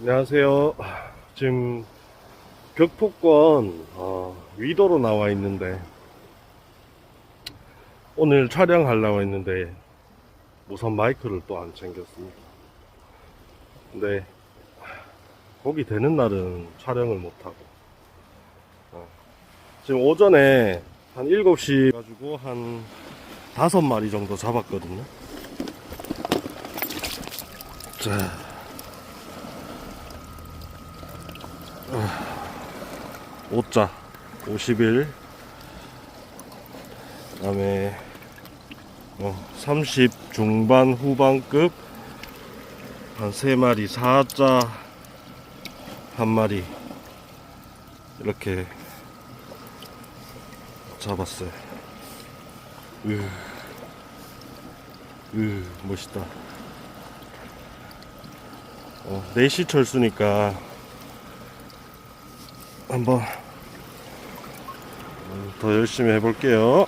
안녕하세요. 지금 벽폭권 어, 위도로 나와 있는데 오늘 촬영하려고 했는데 우선 마이크를 또 안 챙겼습니다. 근데 거기 되는 날은 촬영을 못하고 어, 지금 오전에 한 7시 가지고 한 다섯 마리 정도 잡았거든요. 자. 5자 51 그다음에 어, 30 중반 후반급 한 3마리 4자 한 마리 이렇게 잡았어요. 으, 으 멋있다. 어, 4시 철수니까 한번 음, 더 열심히 해볼게요.